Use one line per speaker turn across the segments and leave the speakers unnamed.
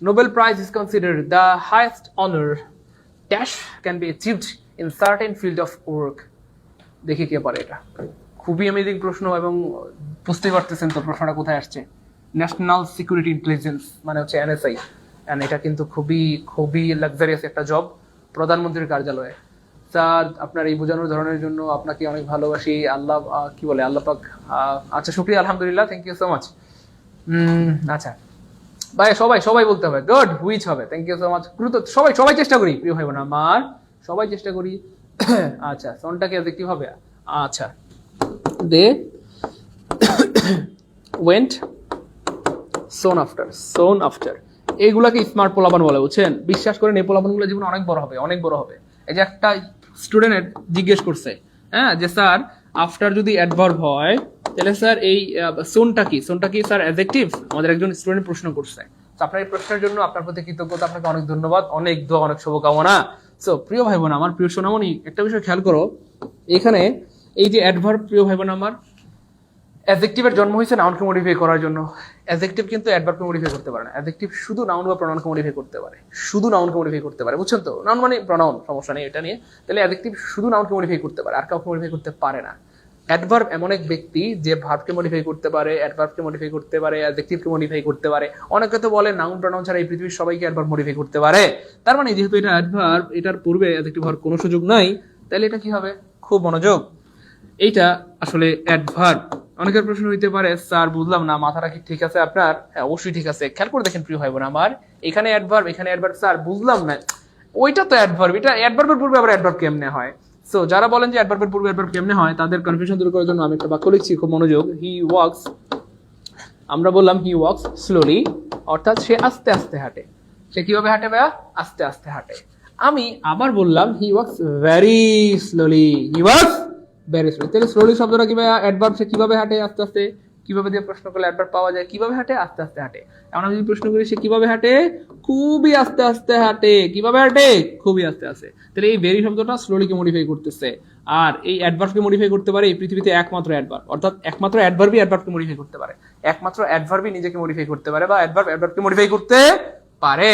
Nobel Prize is considered the highest honor dash can be achieved in certain field of work. দেখি কে পারে এটা। খুবই amazing প্রশ্ন এবং বুঝতে পারতেছেন তো প্রশ্নটা কোথায় আসছে। ন্যাশনাল সিকিউরিটি ইন্টেলিজেন্স মানে হচ্ছে এনএসআই অ্যান্ড এটা কিন্তু খুবই খুবই লাক্সারিয়াস একটা জব প্রধানমন্ত্রীর কার্যালয়ে। স্যার আপনার এই বোঝানোর ধরনের জন্য আপনাকে অনেক ভালোবাসি। আল্লাহ কি বলে, আল্লাহ পাক আচ্ছা শুক্রিয়া, আলহামদুলিল্লাহ থ্যাংক ইউ সো মাচ আচ্ছা। ভাই, সবাই সবাই বলতে হবে। গুড হুইচ হবে? থ্যাংক ইউ সো মাচ গুরুত্ব সবাই সবাই চেষ্টা করি। প্রিয় ভাই বোন, আমার সবাই চেষ্টা করি। আচ্ছা সনটাকে অ্যাডজেক্টিভ হবে? আচ্ছা। They. Went soon after soon after এইগুলাকে smart পোলাপান বলে, বুঝছেন? বিশ্বাস করেন, এই পোলাপানগুলো জীবনে অনেক বড় হবে, অনেক বড় হবে। এই যে একটা স্টুডেন্ট জিজ্ঞেস করছে হ্যাঁ? যে, স্যার আফটার যদি অ্যাডভার্ব হয় তাহলে স্যার এই সোনটা কি? সোনটা কি স্যার অ্যাডজেক্টিভ আমাদের একজন স্টুডেন্ট প্রশ্ন করছে। তো আপনার এই প্রশ্নের জন্য আপনার প্রতি কৃতজ্ঞতা, আপনাকে অনেক ধন্যবাদ, অনেক দোয়া, অনেক শুভকামনা। সো প্রিয় ভাই বোন আমার প্রিয় সোনামণি, একটা বিষয় খেয়াল করো, এখানে এই যে অ্যাডভার্ব প্রিয় ভাই বোন আমার অ্যাডজেক্টিভের জন্ম হয়েছে নাউনকে মডিফাই করার জন্য। অ্যাডজেক্টিভ কিন্তু অ্যাডভার্বকে মডিফাই করতে পারে না। অ্যাডজেক্টিভ শুধু নাউন বা প্রনাউনকে মডিফাই করতে পারে। শুধু নাউনকে মডিফাই করতে পারে, বুঝছেন তো? নাউন মানে প্রনাউন সমস্যা নেই এটা নিয়ে। তাহলে অ্যাডজেক্টিভ শুধু নাউনকে মডিফাই করতে পারে, আর কাউকে মডিফাই করতে পারে না। অ্যাডভার্ব এমন এক ব্যক্তি যে ভার্বকে মডিফাই করতে পারে অ্যাডভার্বকে মডিফাই করতে পারে অ্যাডজেক্টিভকে মডিফাই করতে পারে। অনেকে তো বলে নাউন প্রনাউন ছাড়া এই পৃথিবীর সবাইকে অ্যাডভার্ব মডিফাই করতে পারে। তার মানে যেহেতু এটা অ্যাডভার্ব এটার পূর্বে অ্যাডজেক্টিভ হওয়ার কোনো সুযোগ নাই, তাহলে এটা কি হবে? খুব মনোযোগ। এইটা আসলে অ্যাডভার্ব অনেকের প্রশ্ন হইতে পারে, স্যার, বুঝলাম না, মাথাটা কি ঠিক আছে আপনার? হ্যাঁ অবশ্যই ঠিক আছে। খেয়াল করে দেখেন প্রিয় ভাই বোন আমার, এখানে অ্যাডভার্ব এখানে অ্যাডভার্ব স্যার, বুঝলাম না। ওইটা তো অ্যাডভার্ব এটা অ্যাডভার্বের পূর্বে আবার অ্যাডভার্ব কেমনে হয়? সো যারা বলেন যে অ্যাডভার্বের পূর্বে অ্যাডভার্ব কেমনে হয়, তাদের কনফিউশন দূর করার জন্য আমি একটা বাক্য লিখছি, খুব মনোযোগ। হি ওয়ার্কস আমরা বললাম হি ওয়াকস স্লোলি অর্থাৎ সে আস্তে আস্তে হাঁটে। সে কীভাবে হাঁটে ভাইয়া? আস্তে আস্তে হাঁটে। আমি আবার বললাম he walks very slowly he walks very slowly slowly slowly শব্দটা কি ভাইয়া? অ্যাডভার্ব সে কীভাবে হাঁটে আস্তে আস্তে? কীভাবে দিয়ে প্রশ্ন করলে অ্যাডভার্ব পাওয়া যায়, কীভাবে হাঁটে? আস্তে আস্তে হাঁটে। এখন আমি যদি প্রশ্ন করি, সে কীভাবে হাঁটে? খুবই আস্তে আস্তে হাঁটে। কীভাবে হাঁটে? খুবই আস্তে আস্তে। তাহলে এই ভেরি শব্দটা স্লোলিকে মডিফাই করতেছে। আর এই অ্যাডভার্বকে মডিফাই করতে পারে এই পৃথিবীতে একমাত্র অ্যাডভার্ব অর্থাৎ একমাত্র অ্যাডভার্বই অ্যাডভার্বকে মডিফাই করতে পারে। একমাত্র অ্যাডভার্বই নিজেকে মডিফাই করতে পারে বা অ্যাডভার্ব অ্যাডভার্বকে মডিফাই করতে পারে।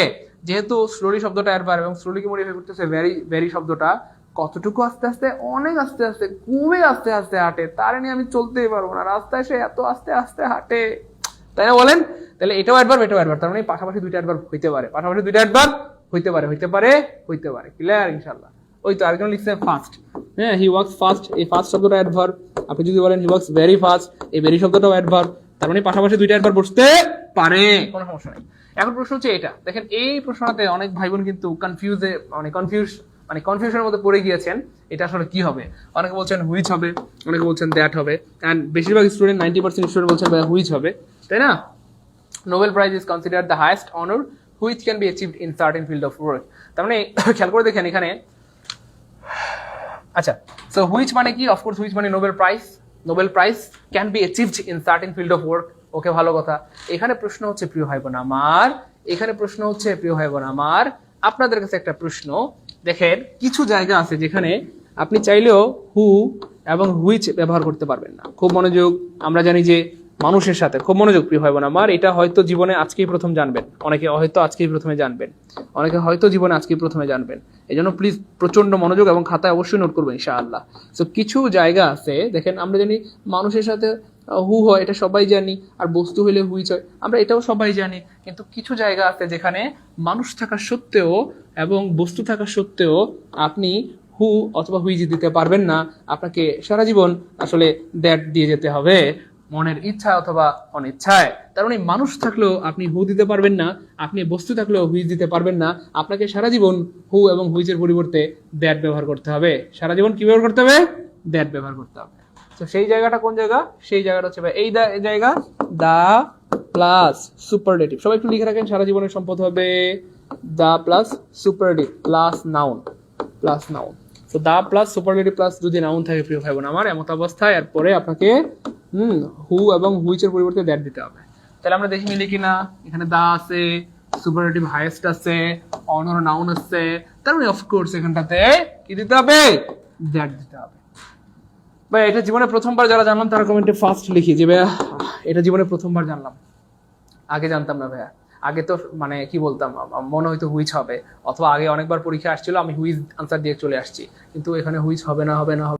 যেহেতু স্লোলি শব্দটা অ্যাডভার্ব এবং স্লোলিকে মডিফাই করতেছে ভেরি ভেরি শব্দটা কতটুকু আস্তে আস্তে? অনেক আস্তে আস্তে খুবই আস্তে আস্তে হাঁটে। তার নিয়ে আমি চলতেই পারব না। রাস্তায় সে এত আস্তে আস্তে হাঁটে। তাই না বলেন? তাহলে এটাও অ্যাডভার্ব এটাও অ্যাডভার্ব তার মানে পাশাপাশি দুইটা অ্যাডভার্ব হইতে পারে। পাশাপাশি দুইটা অ্যাডভার্ব হইতে পারে হইতে পারে হইতে পারে। ক্লিয়ার ইনশাল্লাহ ওই তো আরেকজন লিখছে ফাস্ট হ্যাঁ হি ওয়ার্কস ফাস্ট এই ফাস্ট শব্দটা অ্যাডভার্ব আপনি যদি বলেন হি ওয়ার্কস ভেরি ফাস্ট এই ভেরি শব্দটাও অ্যাডভার্ব তার মানে পাশাপাশি দুইটা একবার বসতে পারে। কোনো সমস্যা নেই। এখন প্রশ্ন হচ্ছে এটা। দেখেন, এই প্রশ্নটাতে অনেক ভাই বোন কিন্তু কনফিউজে মানে কনফিউজ মানে কনফিউশনের মধ্যে পড়ে গিয়েছেন, এটা আসলে কি হবে? অনেকে বলছেন হুইচ হবে, অনেকে বলছেন দ্যাট হবে। অ্যান্ড বেশিরভাগ স্টুডেন্ট নাইনটি পার্সেন্ট স্টুডেন্ট বলছেন হুইচ হবে, তাই না? Nobel prize is consider the highest honour which can be achieved in certain field of work তার মানে খেয়াল করে দেখেন এখানে। আচ্ছা সো হুইচ মানে কি? অফকোর্স হুইচ মানে Nobel prize Nobel prize can be achieved in certain field of work okay, ভালো কথা। এখানে প্রশ্ন হচ্ছে, প্রিয় ভাই বোন আমার, এখানে প্রশ্ন হচ্ছে, প্রিয় ভাই বোন আমার, আপনাদের কাছে একটা প্রশ্ন। দেখেন, কিছু জায়গা আছে যেখানে আপনি চাইলেও হু এবং হুইচ ব্যবহার করতে পারবেন না। খুব মনোযোগ, আমরা জানি যে মানুষের সাথে, খুব মনোযোগ প্রিয় ভাই বোন আমার, এটা হয়তো জীবনে আজকেই প্রথম জানবেন। অনেকে হয়তো আজকেই প্রথমে জানবেন। অনেকে হয়তো জীবনে আজকেই প্রথমে জানবেন। এই জন্য প্লিজ প্রচণ্ড মনোযোগ এবং খাতায় অবশ্যই নোট করবেন, ইনশাআল্লাহ। সো কিছু জায়গা আছে, দেখেন, আমরা জানি মানুষের সাথে হু হয়, এটা সবাই জানি। আর বস্তু হইলে হুইচ হয় আমরা এটাও সবাই জানি। কিন্তু কিছু জায়গা আছে যেখানে মানুষ থাকা সত্ত্বেও এবং বস্তু থাকা সত্ত্বেও আপনি হু অথবা হুইজ দিতে পারবেন না, আপনাকে সারা জীবন আসলে দ্যাট দিয়ে যেতে হবে। মনের ইচ্ছা অথবা অনিচ্ছায়। তার মানে মানুষ থাকলেও আপনি হু দিতে পারবেন না, আপনি বস্তু থাকলেও হুইজ দিতে পারবেন না। আপনাকে সারা জীবন হু এবং হুইজের পরিবর্তে দ্যাট ব্যবহার করতে হবে। সারা জীবন কি ব্যবহার করতে হবে? দ্যাট ব্যবহার করতে হবে। তো সেই জায়গাটা কোন জায়গা? সেই জায়গাটা হচ্ছে এই জায়গা, দা প্লাস সুপারলেটিভ। সবাই একটু লিখে রাখেন, সারা জীবনের সম্পদ হবে the plus superlative, plus noun plus noun. তো দা প্লাস সুপারলেটিভ প্লাস যদি নাউন থাকে, প্রিয় ভাই বোন আমার, এমত অবস্থায় এরপরে আপনাকে, হুম, হু এবং হুইচের পরিবর্তে দ্যাট দিতে হবে। তাহলে আমরা দেখি মিলি কিনা, এখানে দা আছে, সুপারলেটিভ হাইয়েস্ট আছে, অনর নাউন আছে, তার মানে অফকোর্স এখানটাতে কি দিতে হবে? দ্যাট দিতে হবে। ভাই, এটা জীবনে প্রথমবার যারা জানলাম, তারা কমেন্টে ফার্স্ট লিখি যে, ভাইয়া, এটা জীবনে প্রথমবার জানলাম। আগে জানতাম না, ভাইয়া। আগে তো মানে কি বলতাম মনে হয়তো হুইচ হবে। অথবা আগে অনেকবার পরীক্ষা আসছিল, আমি হুইচ আনসার দিয়ে চলে আসছি। কিন্তু এখানে হুইচ হবে না হবে না, হবে